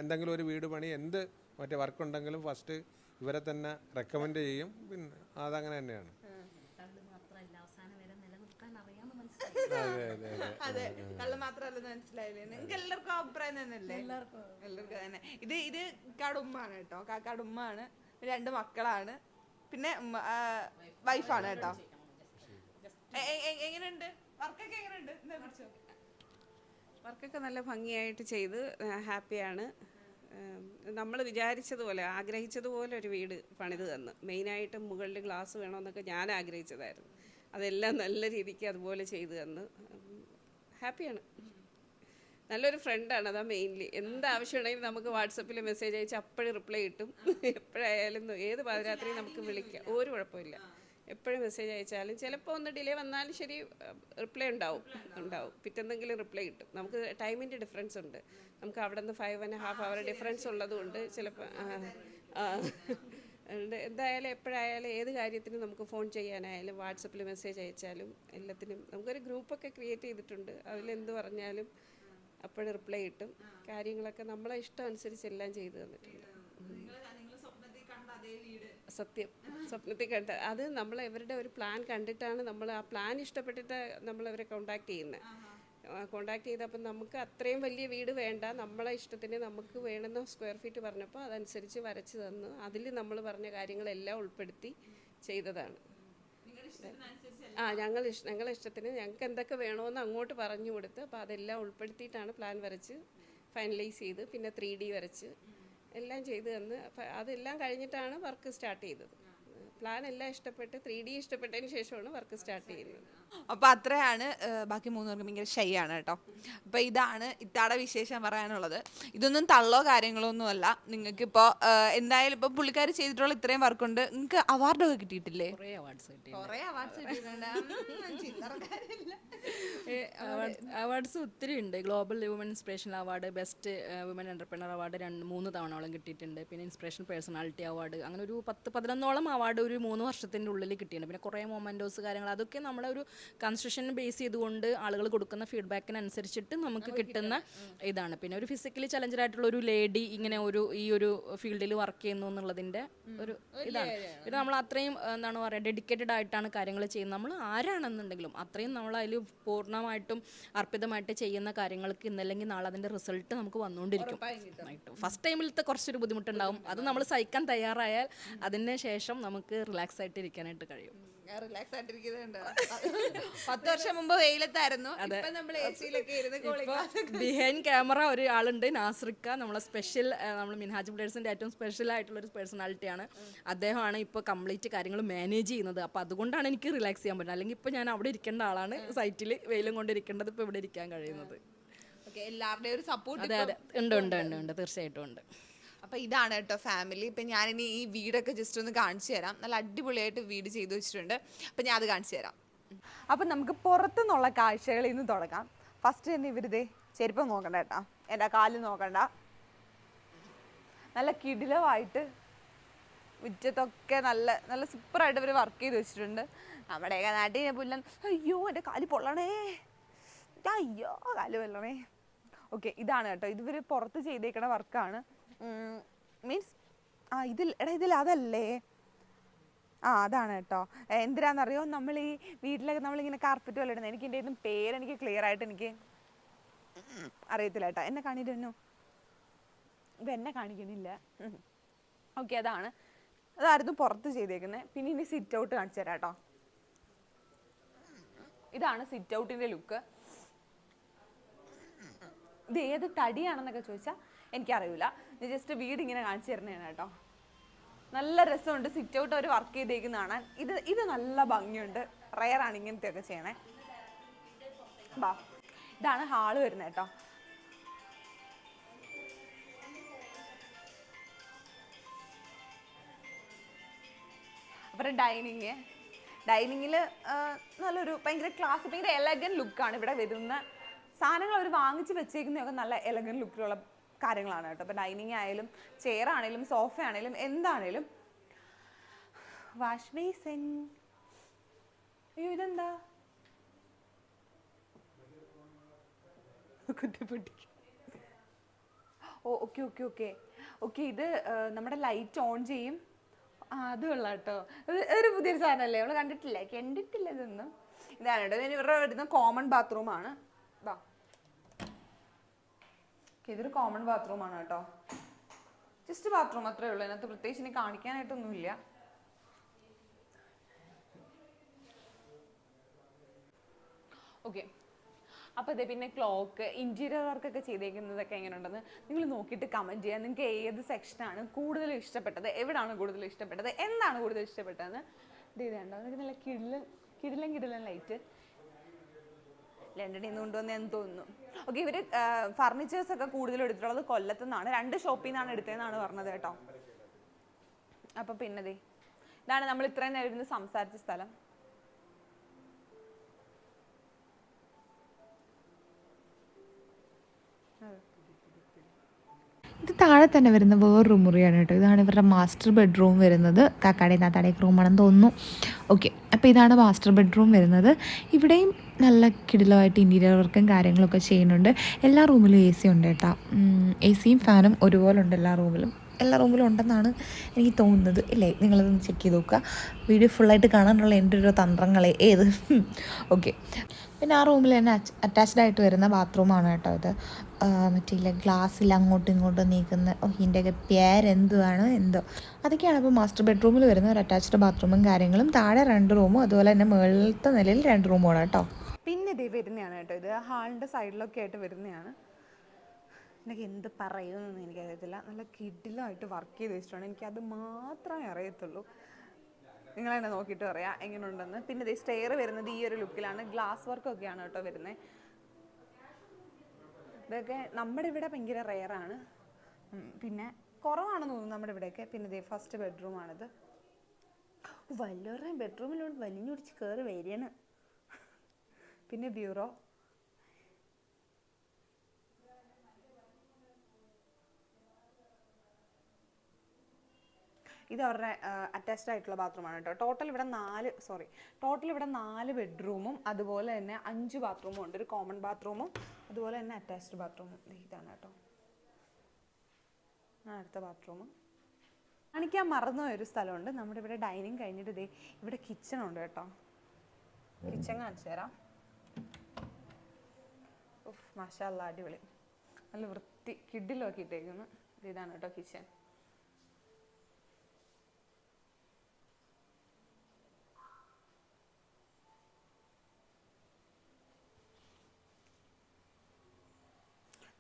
Speaker 3: എന്തെങ്കിലും ഒരു വീട് പണി എന്ത് മറ്റേ വർക്ക് ഉണ്ടെങ്കിലും ഫസ്റ്റ് ഇവരെ തന്നെ റെക്കമെൻഡ് ചെയ്യും. പിന്നെ അതങ്ങനെ തന്നെയാണ്. അതെ അതെ അതെ.
Speaker 1: അതെ കള്ള് മാത്രമല്ലെന്ന് മനസ്സിലായില്ലേ? നിങ്ങൾക്ക് എല്ലാവർക്കും അഭിപ്രായം തന്നെയല്ലേ? എല്ലാവർക്കും തന്നെ ഇത് ഇത് കടുമ്മാണ് കേട്ടോ. കടുമ്മാണ് രണ്ട് മക്കളാണ്. പിന്നെ വൈഫാണ് കേട്ടോ. എ- എ- എ- എങ്ങനെയുണ്ട്? വർക്കൊക്കെ എങ്ങനെയുണ്ട്?
Speaker 4: വർക്കൊക്കെ നല്ല ഭംഗിയായിട്ട് ചെയ്ത് ഹാപ്പിയാണ്. നമ്മൾ വിചാരിച്ചതുപോലെ ആഗ്രഹിച്ചതുപോലെ ഒരു വീട് പണിത് തന്നു. മെയിനായിട്ട് മുകളിൽ ഗ്ലാസ് വേണമെന്നൊക്കെ ഞാൻ ആഗ്രഹിച്ചതായിരുന്നു. അതെല്ലാം നല്ല രീതിക്ക് അതുപോലെ ചെയ്തു തന്നു. ഹാപ്പിയാണ്. നല്ലൊരു ഫ്രണ്ടാണ് അതാ മെയിൻലി. എന്താവശ്യമുണ്ടെങ്കിലും നമുക്ക് വാട്സപ്പിൽ മെസ്സേജ് അയച്ച് അപ്പോഴും റിപ്ലൈ കിട്ടും. എപ്പോഴായാലും ഏത് പാതിരാത്രിയും നമുക്ക് വിളിക്കാം. ഒരു കുഴപ്പമില്ല. എപ്പോഴും മെസ്സേജ് അയച്ചാലും ചിലപ്പോൾ ഒന്ന് ഡിലേ വന്നാലും ശരി റിപ്ലൈ ഉണ്ടാവും. ഉണ്ടാവും. പിറ്റെന്തെങ്കിലും റിപ്ലൈ കിട്ടും. നമുക്ക് ടൈമിന്റെ ഡിഫറൻസ് ഉണ്ട്. നമുക്ക് അവിടെ നിന്ന് five and half hour difference ഉള്ളതുകൊണ്ട് ചിലപ്പോൾ എന്തായാലും എപ്പോഴായാലും ഏത് കാര്യത്തിനും നമുക്ക് ഫോൺ ചെയ്യാനായാലും വാട്സപ്പിൽ മെസ്സേജ് അയച്ചാലും എല്ലാത്തിനും നമുക്കൊരു ഗ്രൂപ്പൊക്കെ ക്രിയേറ്റ് ചെയ്തിട്ടുണ്ട്. അതിലെന്ത് പറഞ്ഞാലും അപ്പോഴും റിപ്ലൈ കിട്ടും. കാര്യങ്ങളൊക്കെ നമ്മളെ ഇഷ്ടം അനുസരിച്ച് എല്ലാം ചെയ്തു തന്നിട്ടുണ്ട്. സത്യം സ്വപ്നത്തിൽ കണ്ട അത് നമ്മൾ ഇവരുടെ ഒരു പ്ലാൻ കണ്ടിട്ടാണ് നമ്മൾ ആ പ്ലാൻ ഇഷ്ടപ്പെട്ടിട്ട് നമ്മൾ അവരെ കോണ്ടാക്ട് ചെയ്യുന്നത് കോണ്ടാക്ട് ചെയ്തപ്പോൾ നമുക്ക് അത്രയും വലിയ വീട് വേണ്ട. നമ്മളെ ഇഷ്ടത്തിന് നമുക്ക് വേണമെന്ന സ്ക്വയർ ഫീറ്റ് പറഞ്ഞപ്പോൾ അതനുസരിച്ച് വരച്ച് തന്നു അതിൽ നമ്മൾ പറഞ്ഞ കാര്യങ്ങളെല്ലാം ഉൾപ്പെടുത്തി ചെയ്തതാണ്. ആ ഞങ്ങൾ ഇഷ് ഞങ്ങളെ ഇഷ്ടത്തിന് ഞങ്ങൾക്ക് എന്തൊക്കെ വേണമെന്ന് അങ്ങോട്ട് പറഞ്ഞു കൊടുത്ത് അപ്പോൾ അതെല്ലാം ഉൾപ്പെടുത്തിയിട്ടാണ് പ്ലാൻ വരച്ച് ഫൈനലൈസ് ചെയ്ത്. പിന്നെ ത്രീ ഡി വരച്ച്. എല്ലാം ചെയ്തു തന്ന്. അതെല്ലാം കഴിഞ്ഞിട്ടാണ് വർക്ക് സ്റ്റാർട്ട് ചെയ്തത്. പ്ലാൻ എല്ലാം ഇഷ്ടപ്പെട്ട് ത്രീ ഡി ഇഷ്ടപ്പെട്ടതിന് ശേഷമാണ് വർക്ക് സ്റ്റാർട്ട് ചെയ്യുന്നത്.
Speaker 1: അപ്പോൾ അത്രയാണ് ബാക്കി മൂന്ന് പേർക്കും ഭയങ്കര ഷൈ ആണ് കേട്ടോ. അപ്പൊ ഇതാണ് ഇത്താടെ വിശേഷം പറയാനുള്ളത്. ഇതൊന്നും തള്ളോ കാര്യങ്ങളോ ഒന്നും അല്ല നിങ്ങൾക്ക് ഇപ്പോ എന്തായാലും ഇപ്പൊ പുള്ളിക്കാർ ചെയ്തിട്ടുള്ള ഇത്രയും വർക്കുണ്ട്. നിങ്ങൾക്ക് അവാർഡൊക്കെ കിട്ടിയിട്ടില്ലേ?
Speaker 2: കുറേ അവാർഡ്സ്
Speaker 1: കുറേ അവാർഡ്സ് കിട്ടിയിട്ടുണ്ട്.
Speaker 2: അവാർഡ്സ് ഒത്തിരി ഉണ്ട്. Global woman inspiration award best woman entrepreneur award രണ്ട് മൂന്ന് തവണയോളം കിട്ടിയിട്ടുണ്ട്. പിന്നെ ഇൻസ്പിറേഷൻ പേഴ്സണാലിറ്റി അവാർഡ് അങ്ങനെ ഒരു പത്ത് പതിനൊന്നോളം അവാർഡ് ഒരു മൂന്ന് വർഷത്തിന്റെ ഉള്ളിൽ കിട്ടിയിട്ടുണ്ട്. പിന്നെ കുറേ മൊമെന്റോസ് കാര്യങ്ങൾ അതൊക്കെ നമ്മളെ ഒരു കൺസ്ട്രക്ഷൻ ബേസ് ചെയ്തുകൊണ്ട് ആളുകൾ കൊടുക്കുന്ന ഫീഡ്ബാക്കിനനുസരിച്ചിട്ട് നമുക്ക് കിട്ടുന്ന ഇതാണ്. പിന്നെ ഒരു ഫിസിക്കലി ചലഞ്ചർ ആയിട്ടുള്ള ഒരു ലേഡി ഇങ്ങനെ ഒരു ഈ ഒരു ഫീൽഡിൽ വർക്ക് ചെയ്യുന്നു എന്നുള്ളതിന്റെ ഒരു ഇതാണ്. പിന്നെ നമ്മൾ അത്രയും എന്താണ് പറയുക ഡെഡിക്കേറ്റഡ് ആയിട്ടാണ് കാര്യങ്ങൾ ചെയ്യുന്നത്. നമ്മൾ ആരാണെന്നുണ്ടെങ്കിലും അത്രയും നമ്മൾ അതിൽ പൂർണമായിട്ടും അർപ്പിതമായിട്ട് ചെയ്യുന്ന കാര്യങ്ങൾക്ക് ഇന്നല്ലെങ്കിൽ നാളെ അതിന്റെ റിസൾട്ട് നമുക്ക് വന്നുകൊണ്ടിരിക്കും. ഫസ്റ്റ് ടൈമിലത്തെ കുറച്ചൊരു ബുദ്ധിമുട്ടുണ്ടാവും. അത് നമ്മൾ സഹിക്കാൻ തയ്യാറായാൽ അതിന് ശേഷം നമുക്ക് റിലാക്സ് ആയിട്ട് ഇരിക്കാനായിട്ട് കഴിയും
Speaker 1: റിലാക്സ് ആയിട്ടിരിക്കുന്നുണ്ട്. പത്ത് വർഷം മുമ്പ് വെയിലത്തായിരുന്നു. ഇപ്പൊ
Speaker 2: ബിഹൈൻഡ് ക്യാമറ ഒരു ആളുണ്ട് നാസ്രിക്ക നമ്മളെ സ്പെഷ്യൽ നമ്മൾ മിൻഹാജ് ബ്ലേഡ്സിന്റെ ഏറ്റവും സ്പെഷ്യൽ ആയിട്ടുള്ള ഒരു പേഴ്സണാലിറ്റിയാണ് അദ്ദേഹമാണ് ഇപ്പോൾ കംപ്ലീറ്റ് കാര്യങ്ങൾ മാനേജ് ചെയ്യുന്നത്. അപ്പോൾ അതുകൊണ്ടാണ് എനിക്ക് റിലാക്സ് ചെയ്യാൻ പറ്റുന്നത്. അല്ലെങ്കിൽ ഇപ്പോൾ ഞാൻ അവിടെ ഇരിക്കേണ്ട ആളാണ് സൈറ്റിൽ വെയിലും കൊണ്ടിരിക്കേണ്ടത് ഇപ്പോൾ ഇവിടെ ഇരിക്കാൻ കഴിയുന്നത്.
Speaker 1: എല്ലാവരുടെയും ഒരു സപ്പോർട്ട്
Speaker 2: അതെ അതെ. ഉണ്ട് ഉണ്ട്. ഉണ്ട് ഉണ്ട്. തീർച്ചയായിട്ടും ഉണ്ട്.
Speaker 1: അപ്പൊ ഇതാണ് കേട്ടോ ഫാമിലി ഇപ്പൊ ഞാനിനി ഈ വീടൊക്കെ ജസ്റ്റ് ഒന്ന് കാണിച്ചു തരാം. നല്ല അടിപൊളിയായിട്ട് വീട് ചെയ്തു വെച്ചിട്ടുണ്ട്. അപ്പൊ ഞാൻ അത് കാണിച്ചു തരാം. അപ്പൊ നമുക്ക് പുറത്തുനിന്നുള്ള കാഴ്ചകളിൽ നിന്ന് തുടങ്ങാം. ഫസ്റ്റ് തന്നെ ഇവരിതേ ചെരുപ്പം നോക്കണ്ട കേട്ടാ. എന്റെ കാൽ നോക്കണ്ട. നല്ല കിടിലമായിട്ട് മുറ്റത്തൊക്കെ നല്ല നല്ല സൂപ്പറായിട്ട് ഇവർ വർക്ക് ചെയ്ത് വെച്ചിട്ടുണ്ട്. നമ്മുടെയൊക്കെ നാട്ടിൽ പുല്ലൻ അയ്യോ എന്റെ കാൽ പൊള്ളണേ. അയ്യോ കാൽ പൊള്ളണേ. ഓക്കെ ഇതാണ് കേട്ടോ. ഇവർ പുറത്ത് ചെയ്തേക്കണ വർക്കാണ് മീൻസ് ആ ഇതിൽ എടാ ഇതിൽ അതല്ലേ? ആ അതാണ് കേട്ടോ. എന്തിനാണെന്നറിയോ നമ്മൾ ഈ വീട്ടിലൊക്കെ നമ്മളിങ്ങനെ കാർപ്പറ്റ് പോലെ ഇടുന്നത് എനിക്ക് എന്റെ പേര് എനിക്ക് ക്ലിയർ ആയിട്ട് എനിക്ക് അറിയത്തില്ല കേട്ടോ. എന്നെ കാണിക്കുന്നു ഇത് എന്നെ കാണിക്കുന്നില്ല. ഓക്കെ അതാണ്. അതായിരുന്നു പുറത്ത് ചെയ്തേക്കുന്നത് പിന്നെ ഇനി സിറ്റ് ഔട്ട് കാണിച്ചു തരാം കേട്ടോ. ഇതാണ് സിറ്റ് ഔട്ടിന്റെ ലുക്ക് ഇത് ഏത് തടിയാണെന്നൊക്കെ ചോദിച്ചാൽ എനിക്കറിയില്ല ഞാൻ ജസ്റ്റ് വീട് ഇങ്ങനെ കാണിച്ചു തരുന്നതാണ് കേട്ടോ. നല്ല രസമുണ്ട്. സിറ്റ് ഔട്ട് അവർ വർക്ക് ചെയ്തേക്കുന്ന കാണാൻ. ഇത് ഇത് നല്ല ഭംഗിയുണ്ട്. റയറാണ് ഇങ്ങനത്തെ ഒക്കെ ചെയ്യണേ. ബാ ഇതാണ് ഹാൾ വരുന്നത് കേട്ടോ. അവരുടെ ഡൈനിങ് ഡൈനിങ്ങിൽ നല്ലൊരു ഭയങ്കര ക്ലാസ് ഭയങ്കര എലഗൻ ലുക്കാണ് ഇവിടെ വരുന്ന സാധനങ്ങൾ അവർ വാങ്ങിച്ച് വെച്ചേക്കുന്നതൊക്കെ നല്ല എലഗൻ ലുക്കിലുള്ള കാര്യങ്ങളാണ് കേട്ടോ. ഇപ്പോൾ ഡൈനിങ് ആയാലും ചെയർ ആണെങ്കിലും സോഫ ആണെങ്കിലും എന്താണേലും. വാഷ് ബേസിൻ അയ്യോ ഇതെന്താ? കുത്തിപ്പൊട്ടി ഓ ഓക്കെ ഓക്കെ ഓക്കെ. ഓക്കെ ഇത് നമ്മുടെ ലൈറ്റ് ഓൺ ചെയ്യും. ആ അത് കൊള്ളാം കേട്ടോ. ഒരു പുതിയൊരു സാധനമല്ലേ? നമ്മൾ കണ്ടിട്ടില്ല? കണ്ടിട്ടില്ല ഇതൊന്നും. ഇതാണ് കേട്ടോ. ഇവരുടെ വരുന്ന കോമൺ ബാത്റൂമാണ് വാ ഇതൊരു കോമൺ ബാത്റൂമാണ് കേട്ടോ. ജസ്റ്റ് ബാത്റൂം അത്രേ ഉള്ളൂ. അതിനകത്ത് പ്രത്യേകിച്ച് ഇനി കാണിക്കാനായിട്ടൊന്നുമില്ല. ഓക്കെ അപ്പോൾ അതെ പിന്നെ ക്ലോക്ക് ഇന്റീരിയർ വർക്കൊക്കെ ചെയ്തേക്കുന്നതൊക്കെ എങ്ങനെയുണ്ടെന്ന് നിങ്ങൾ നോക്കിയിട്ട് കമന്റ് ചെയ്യുക നിങ്ങൾക്ക് ഏത് സെക്ഷനാണ് കൂടുതൽ ഇഷ്ടപ്പെട്ടത്? എവിടാണ് കൂടുതൽ ഇഷ്ടപ്പെട്ടത്? എന്താണ് കൂടുതൽ ഇഷ്ടപ്പെട്ടതെന്ന്? ഇത് ചെയ്തേണ്ടോ നിങ്ങൾക്ക് നല്ല കിടിലൻ കിടിലൻ കിടിലൻ ലൈറ്റ് ലണ്ടനിൽ നിന്ന് കൊണ്ടുവന്നതെന്ന് തോന്നുന്നു. ഓക്കെ ഇവർ ഫർണിച്ചേഴ്സ് ഒക്കെ കൂടുതൽ എടുത്തിട്ടുള്ളത് കൊല്ലത്തു നിന്നാണ്. രണ്ട് ഷോപ്പിൽ നിന്നാണ് എടുത്തതെന്നാണ് പറഞ്ഞത് കേട്ടോ. അപ്പോൾ പിന്നെ ദേ ഇതാണ് നമ്മൾ ഇത്രയും നേരം ഇരുന്ന് സംസാരിച്ച സ്ഥലം.
Speaker 5: ഇത് താഴെ തന്നെ വരുന്ന വേറൊരു മുറിയാണ് കേട്ടോ. ഇതാണ് ഇവരുടെ മാസ്റ്റർ ബെഡ്റൂം വരുന്നത്. കാക്കാടെ താത്താടേക്ക് റൂമാണെന്ന് തോന്നുന്നു. ഓക്കെ അപ്പോൾ ഇതാണ് മാസ്റ്റർ ബെഡ്റൂം വരുന്നത്. ഇവിടെയും നല്ല കിടിലമായിട്ട് ഇന്റീരിയർ വർക്കും കാര്യങ്ങളൊക്കെ ചെയ്യുന്നുണ്ട്. എല്ലാ റൂമിലും എ സി ഉണ്ട് കേട്ടോ. എ സിയും ഫാനും ഒരുപോലെ ഉണ്ട് എല്ലാ റൂമിലും എല്ലാ റൂമിലും ഉണ്ടെന്നാണ് എനിക്ക് തോന്നുന്നത്. ഇല്ലേ? നിങ്ങളതൊന്ന് ചെക്ക് ചെയ്ത് നോക്കുക. വീഡിയോ ഫുള്ളായിട്ട് കാണാനുള്ള എന്റെ ഒരു തന്ത്രങ്ങളെ ഏത്? ഓക്കെ പിന്നെ ആ റൂമിൽ തന്നെ അറ്റാച്ച്ഡ് ആയിട്ട് വരുന്ന ബാത്റൂമാണ് കേട്ടോ ഇത്. ആ, മറ്റേ ഗ്ലാസ്സിൽ അങ്ങോട്ടും ഇങ്ങോട്ടും നീക്കുന്ന ഓ ഇതിന്റെയൊക്കെ പേരെന്തുവാണ് എന്തോ. അതൊക്കെയാണ് അപ്പോൾ മാസ്റ്റർ ബെഡ്റൂമിൽ വരുന്ന ഒരു അറ്റാച്ച്ഡ് ബാത്റൂമും കാര്യങ്ങളും. താഴെ രണ്ട് റൂമും അതുപോലെ തന്നെ മുകളിലത്തെ നിലയിൽ രണ്ട് റൂമുമാണ് കേട്ടോ.
Speaker 1: പിന്നെ ഇതേ വരുന്നതാണ് കേട്ടോ ഇത്. ഹാളിന്റെ സൈഡിലൊക്കെ ആയിട്ട് വരുന്നതാണ്. എനിക്ക് എന്ത് പറയുമെന്നൊന്നും എനിക്കറിയത്തില്ല. നല്ല കിഡിലായിട്ട് വർക്ക് ചെയ്ത് വെച്ചിട്ടുണ്ട്. എനിക്ക് അത് മാത്രമേ അറിയത്തുള്ളൂ. നിങ്ങൾ തന്നെ നോക്കിയിട്ട് പറയാം എങ്ങനെയുണ്ടെന്ന്. പിന്നെ ഇത് സ്റ്റെയർ വരുന്നത് ഈ ഒരു ലുക്കിലാണ് ഗ്ലാസ് വർക്കൊക്കെയാണ് കേട്ടോ വരുന്നത്. ഇതൊക്കെ നമ്മുടെ ഇവിടെ ഭയങ്കര റെയറാണ് പിന്നെ കുറവാണെന്ന് തോന്നുന്നു നമ്മുടെ ഇവിടെയൊക്കെ. പിന്നെ ഇതേ ഫസ്റ്റ് ബെഡ്റൂമാണിത് വല്ലവരുടെയും ബെഡ്റൂമിലോട്ട് വലിഞ്ഞുടിച്ച് കയറി വരികയാണ്. പിന്നെ ബ്യൂറോ. ഇത് അവരുടെ അറ്റാച്ച്ഡ് ആയിട്ടുള്ള ബാത്റൂമാണ് കേട്ടോ. ടോട്ടൽ ഇവിടെ നാല് സോറി ടോട്ടൽ ഇവിടെ നാല് ബെഡ്റൂമും അതുപോലെ തന്നെ അഞ്ച് ബാത്റൂമും ഉണ്ട്. ഒരു കോമൺ ബാത്റൂമും അതുപോലെ തന്നെ അറ്റാച്ച്ഡ് ബാത്റൂമും ഇതാണ് കേട്ടോ. അടുത്ത ബാത്റൂം കാണിക്കാൻ മറന്നു ഒരു സ്ഥലമുണ്ട്. നമ്മുടെ ഇവിടെ ഡൈനിങ് കഴിഞ്ഞിട്ട് ഇതേ ഇവിടെ കിച്ചൺ ഉണ്ട് കേട്ടോ. കിച്ചൺ കാണിച്ചു തരാം. ഉഫ് മാഷാല്ല അടിപൊളി. നല്ല വൃത്തി കിഡിലാക്കിയിട്ടേക്കുന്നു ഇത് ഇതാണ് കേട്ടോ കിച്ചൺ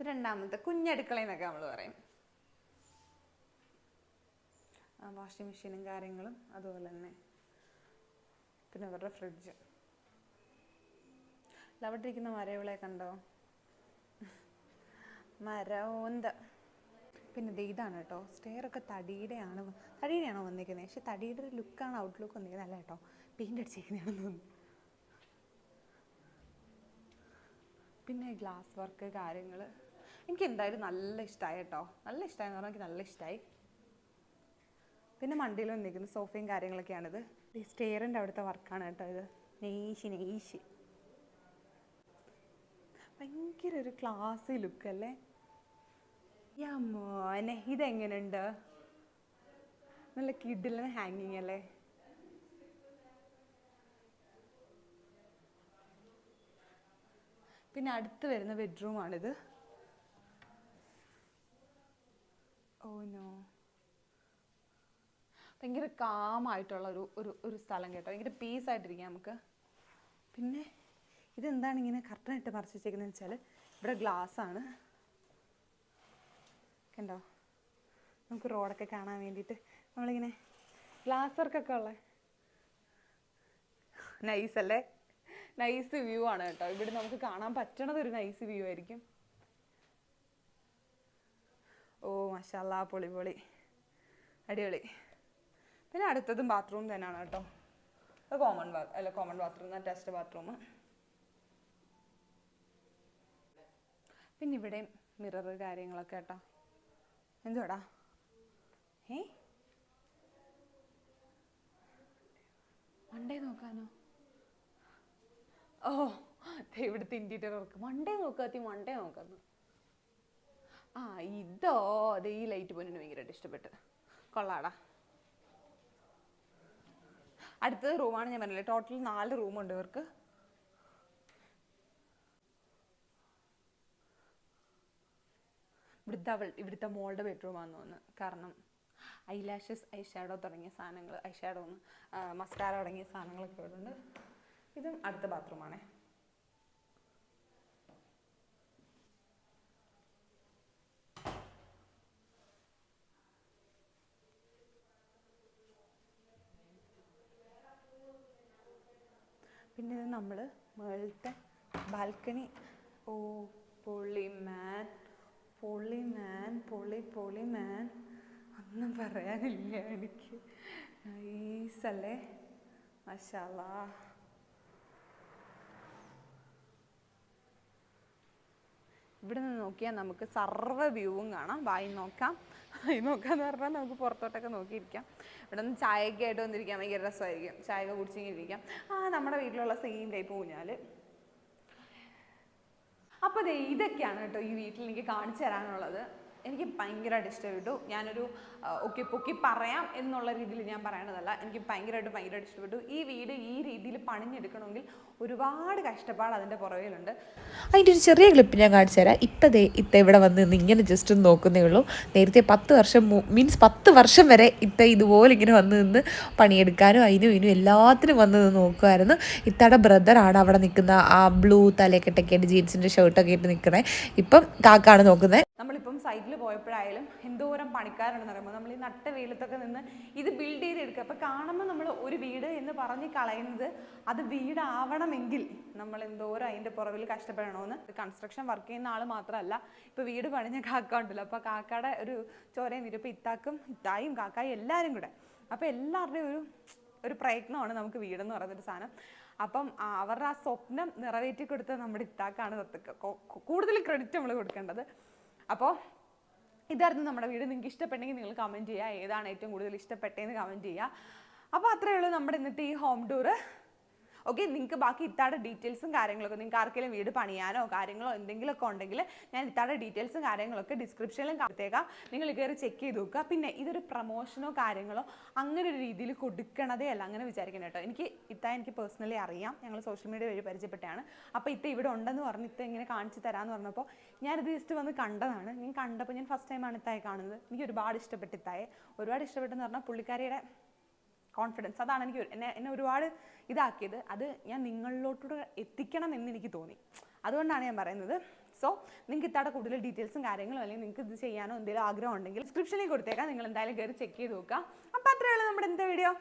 Speaker 1: രണ്ടാമത്തെ കുഞ്ഞടുക്കള എന്നൊക്കെ നമ്മൾ പറയും വാഷിംഗ് മെഷീനും കാര്യങ്ങളും അതുപോലെ തന്നെ. പിന്നെ അവരുടെ ഫ്രിഡ്ജ് അവിടെ ഇരിക്കുന്ന മരവിളെ കണ്ടോ? മരവോന്ത. പിന്നെ ദേ ഇതാണ് കേട്ടോ. സ്റ്റെയർ ഒക്കെ തടിയുടെയാണ് തടിയുടെയാണോ വന്നിരിക്കുന്നത് പക്ഷെ തടിയുടെ ഒരു ലുക്കാണ് ഔട്ട്ലുക്ക് വന്നിരിക്കുന്നത് അല്ല കേട്ടോ. പെയിന്റ് അടിച്ചിരിക്കുന്നതാണെന്ന് തോന്നുന്നു. പിന്നെ ഗ്ലാസ് വർക്ക് കാര്യങ്ങൾ. എനിക്ക് എന്തായാലും നല്ല ഇഷ്ടമായി കേട്ടോ. നല്ല ഇഷ്ടമായി എന്ന് പറഞ്ഞാൽ എനിക്ക് നല്ല ഇഷ്ടമായി പിന്നെ മണ്ടിയിൽ വന്നിരിക്കുന്ന സോഫയും കാര്യങ്ങളൊക്കെയാണിത്. ഈ സ്റ്റെയറിന്റെ അവിടുത്തെ വർക്കാണ് കേട്ടോ ഇത്. നെയ്ശി നെയ്ഷ് ഭയങ്കര ഒരു ക്ലാസി ലുക്ക് അല്ലേ? യാ മോനെ ഇതെങ്ങനെയുണ്ട് നല്ല കിഡിലെ ഹാങ്ങിങ് അല്ലേ? പിന്നെ അടുത്ത് വരുന്ന ബെഡ്റൂമാണിത് ഓ നോ. ഭയങ്കര കാമായിട്ടുള്ള ഒരു ഒരു ഒരു സ്ഥലം കേട്ടോ. ഭയങ്കര പീസ് ആയിട്ടിരിക്കാം നമുക്ക്. പിന്നെ? ഇതെന്താണ് ഇങ്ങനെ കർട്ടൻ ഇട്ട് മറച്ച് വെച്ചാൽ ഇവിടെ ഗ്ലാസ് ആണ്. കണ്ടോ? നമുക്ക് റോഡൊക്കെ കാണാൻ വേണ്ടിയിട്ട് നമ്മളിങ്ങനെ ഗ്ലാസ് വർക്കൊക്കെ ഉള്ള. നൈസ് അല്ലേ? നൈസ് വ്യൂ ആണ് കേട്ടോ. ഇവിടെ നമുക്ക് കാണാൻ പറ്റണത് ഒരു നൈസ് വ്യൂ ആയിരിക്കും. ഓ മഷാല്ല പൊളി പൊളി അടിപൊളി. പിന്നെ അടുത്തതും ബാത്റൂം തന്നെയാണ് കേട്ടോ. കോമൺ ബാ അല്ല കോമൺ ബാത്റൂം അറ്റാച്ച്ഡ് ബാത്റൂം പിന്നെ ഇവിടെ മിറർ കാര്യങ്ങളൊക്കെ കേട്ടോ. എന്തുവാടാ? ഏ? മണ്ടേ നോക്കാനോ? ഓ ഇവിടുത്തെ ഇന്റീരിയർ വർക്ക് മണ്ടേ നോക്കാത്തി മണ്ടേ നോക്കാന്ന് ആ ഇതോ അതെ ഈ ലൈറ്റ് പോയിന് ഭയങ്കരമായിട്ട് ഇഷ്ടപ്പെട്ട്. കൊള്ളാടാ. അടുത്തത് റൂമാണ് ഞാൻ പറഞ്ഞില്ലേ ടോട്ടൽ നാല് റൂമുണ്ട് ഇവർക്ക്. ഇവിടുത്തെ അവൾ ഇവിടുത്തെ മോളുടെ ബെഡ്റൂമാണെന്ന് തോന്നുന്നു. കാരണം ഐലാഷസ് ഷാഡോ തുടങ്ങിയ സാധനങ്ങൾ ഐ ഷാഡോ മസ്കാര തുടങ്ങിയ സാധനങ്ങളൊക്കെ ഇവിടെ ഇതും അടുത്ത ബാത്റൂമാണേ പിന്നെ ഇത് നമ്മൾ മേളത്തെ ബാൽക്കണി ഓ പൊളി മാൻ പൊളി മാൻ പൊളി പൊളി മാൻ. ഒന്നും പറയാനില്ല എനിക്ക്. നൈസല്ലേ? മഷാല ഇവിടെ നിന്ന് നോക്കിയാൽ നമുക്ക് സർവ വ്യൂവും കാണാം. വായി നോക്കാം. വായി നോക്കാന്ന് പറഞ്ഞാൽ നമുക്ക് പുറത്തോട്ടൊക്കെ നോക്കിയിരിക്കാം. ഇവിടെ നിന്ന് ചായയൊക്കെ ആയിട്ട് വന്നിരിക്കാൻ ഭയങ്കര രസമായിരിക്കും. ചായ കുടിച്ചിങ്ങനെ ഇരിക്കാം. ആ നമ്മുടെ വീട്ടിലുള്ള സെയിം ടൈപ്പ് ഊഞ്ഞാൽ. അപ്പോൾ ഇതൊക്കെയാണ് കേട്ടോ ഈ വീട്ടിൽ എനിക്ക് കാണിച്ചു തരാനുള്ളത്. എനിക്ക് ഭയങ്കരമായിട്ട് ഇഷ്ടപ്പെട്ടു. ഞാനൊരു ഓക്കെ പൊക്കി പറയാം എന്നുള്ള രീതിയിൽ ഞാൻ പറയണതല്ല. എനിക്ക് ഭയങ്കരമായിട്ട് ഭയങ്കരമായിട്ട് ഇഷ്ടപ്പെട്ടു. ഈ വീട് ഈ രീതിയിൽ പണിഞ്ഞെടുക്കണമെങ്കിൽ ഒരുപാട് കഷ്ടപ്പാട് അതിന്റെ പുറകിലുണ്ട്.
Speaker 5: അതിന്റെ ഒരു ചെറിയ ക്ലിപ്പ് ഞാൻ കാണിച്ചു തരാം. ഇപ്പം ദേ ഇത്ത ഇവിടെ വന്ന് നിന്ന് ഇങ്ങനെ ജസ്റ്റ് ഒന്ന് നോക്കുന്നേ ഉള്ളൂ. നേരത്തെ പത്ത് വർഷം മീൻസ് പത്ത് വർഷം വരെ ഇത്ത ഇതുപോലെ ഇങ്ങനെ വന്ന് നിന്ന് പണിയെടുക്കാനും അതിനും ഇതിനും എല്ലാത്തിനും വന്ന് നിന്ന് നോക്കുമായിരുന്നു ഇത്തയുടെ ബ്രദറാണ് അവിടെ നിൽക്കുന്ന ആ ബ്ലൂ തലയൊക്കെട്ടൊക്കെ ആയിട്ട് ജീൻസിന്റെ ഷർട്ടൊക്കെ ഇട്ട് നിൽക്കുന്നത് ഇപ്പം കാക്കാണ് നോക്കുന്നത്.
Speaker 1: സൈറ്റിൽ പോയപ്പോഴായാലും എന്തോരം പണിക്കാരുണ്ടെന്ന് പറയുമ്പോൾ നമ്മൾ ഈ നട്ട വെയിലത്തൊക്കെ നിന്ന് ഇത് ബിൽഡ് ചെയ്തെടുക്കുക. അപ്പോൾ കാണുമ്പോൾ നമ്മൾ ഒരു വീട് എന്ന് പറഞ്ഞ് കളയുന്നത് അത് വീടാവണമെങ്കിൽ നമ്മൾ എന്തോരം അതിന്റെ പുറകിൽ കഷ്ടപ്പെടണമെന്ന് കൺസ്ട്രക്ഷൻ വർക്ക് ചെയ്യുന്ന ആൾ മാത്രമല്ല ഇപ്പോൾ വീട് പണിഞ്ഞ കാക്ക ഉണ്ടല്ലോ. അപ്പോൾ കാക്കയുടെ ഒരു ചോരയും തീരും ഇപ്പോൾ ഇത്താക്കും ഇത്തായും കാക്കായും എല്ലാവരും കൂടെ. അപ്പോൾ എല്ലാവരുടെയും ഒരു ഒരു പ്രയത്നമാണ് നമുക്ക് വീടെന്ന് പറയുന്നൊരു സാധനം. അപ്പം അവരുടെ ആ സ്വപ്നം നിറവേറ്റി കൊടുത്ത നമ്മുടെ ഇത്താക്കാണ് കൂടുതൽ ക്രെഡിറ്റ് നമ്മൾ കൊടുക്കേണ്ടത്. അപ്പോൾ ഇതായിരുന്നു നമ്മുടെ വീഡിയോ നിങ്ങൾക്ക് ഇഷ്ടപ്പെട്ടെങ്കിൽ നിങ്ങൾ കമന്റ് ചെയ്യുക. ഏതാണ് ഏറ്റവും കൂടുതൽ ഇഷ്ടപ്പെട്ടതെന്ന് കമന്റ് ചെയ്യുക. അപ്പോൾ അത്രയേ ഉള്ളൂ നമ്മുടെ ഇന്നത്തെ ഈ ഹോം ടൂറ് ഓക്കെ നിങ്ങൾക്ക് ബാക്കി ഇത്താടെ ഡീറ്റെയിൽസും കാര്യങ്ങളൊക്കെ നിങ്ങൾക്ക് ആർക്കെങ്കിലും വീട് പണിയാനോ കാര്യങ്ങളോ എന്തെങ്കിലുമൊക്കെ ഉണ്ടെങ്കിൽ ഞാൻ ഇത്താടെ ഡീറ്റെയിൽസും കാര്യങ്ങളൊക്കെ ഡിസ്ക്രിപ്ഷനിലും കൊടുത്തേക്കാം നിങ്ങൾ കയറി ചെക്ക് ചെയ്ത് നോക്കുക. പിന്നെ ഇതൊരു പ്രൊമോഷനോ കാര്യങ്ങളോ അങ്ങനെ ഒരു രീതിയിൽ കൊടുക്കണതേ അല്ല. അങ്ങനെ വിചാരിക്കണം കേട്ടോ എനിക്ക് ഇത്ത എനിക്ക് പേഴ്സണലി അറിയാം. ഞങ്ങൾ സോഷ്യൽ മീഡിയ വഴി പരിചയപ്പെട്ടാണ് അപ്പോൾ ഇത്ത ഇവിടെ ഉണ്ടെന്ന് പറഞ്ഞ് ഇത്ത ഇങ്ങനെ കാണിച്ച് തരാമെന്ന് പറഞ്ഞപ്പോൾ ഞാനിത് ജസ്റ്റ് വന്ന് കണ്ടതാണ്. ഞാൻ കണ്ടപ്പോൾ ഞാൻ ഫസ്റ്റ് ടൈമാണ് ഇത്തായി കാണുന്നത്. എനിക്ക് ഒരുപാട് ഇഷ്ടപ്പെട്ട് ഇത്തായെ. ഒരുപാട് ഇഷ്ടപ്പെട്ടെന്ന് പറഞ്ഞാൽ പുള്ളിക്കാരിയുടെ കോൺഫിഡൻസ് അതാണ് എനിക്ക് എന്നെ എന്നെ ഒരുപാട് ഇതാക്കിയത്. അത് ഞാൻ നിങ്ങളിലോട്ടൂടെ എത്തിക്കണം എന്ന് എനിക്ക് തോന്നി. അതുകൊണ്ടാണ് ഞാൻ പറയുന്നത്. സോ നിങ്ങൾക്ക് ഇത്താടെ കൂടുതൽ ഡീറ്റെയിൽസും കാര്യങ്ങളും അല്ലെങ്കിൽ നിങ്ങൾക്ക് ഇത് ചെയ്യാനോ എന്തെങ്കിലും ആഗ്രഹം ഉണ്ടെങ്കിൽ ഡിസ്ക്രിപ്ഷനിൽ കൊടുത്തേക്കാം. നിങ്ങൾ എന്തായാലും കയറി ചെക്ക് ചെയ്ത് നോക്കുക. അപ്പോൾ ഉള്ളൂ നമ്മുടെ എന്താ വീഡിയോ